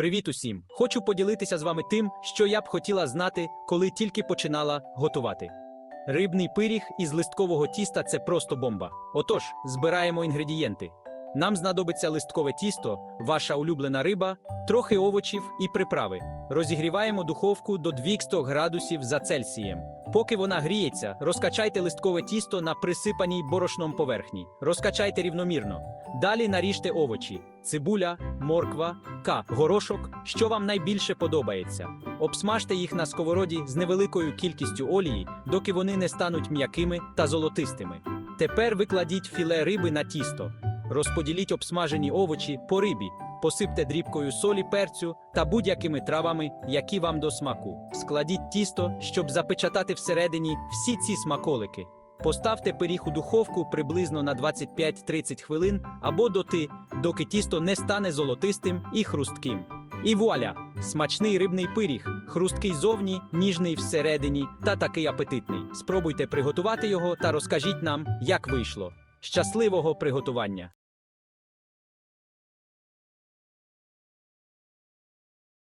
Привіт усім! Хочу поділитися з вами тим, що я б хотіла знати, коли тільки починала готувати. Рибний пиріг із листкового тіста це просто бомба. Отож, збираємо інгредієнти. Нам знадобиться листкове тісто, ваша улюблена риба, трохи овочів і приправи. Розігріваємо духовку до 200 градусів за Цельсієм. Поки вона гріється, розкачайте листкове тісто на присипаній борошном поверхні. Розкачайте рівномірно. Далі наріжте овочі: цибуля, морква, ка, горошок, що вам найбільше подобається. Обсмажте їх на сковороді з невеликою кількістю олії, доки вони не стануть м'якими та золотистими. Тепер викладіть філе риби на тісто. Розподіліть обсмажені овочі по рибі, посипте дрібкою солі, перцю та будь-якими травами, які вам до смаку. Складіть тісто, щоб запечатати всередині всі ці смаколики. Поставте пиріг у духовку приблизно на 25-30 хвилин або доти, доки тісто не стане золотистим і хрустким. І вуаля! Смачний рибний пиріг, хрусткий зовні, ніжний всередині та такий апетитний. Спробуйте приготувати його та розкажіть нам, як вийшло. Щасливого приготування!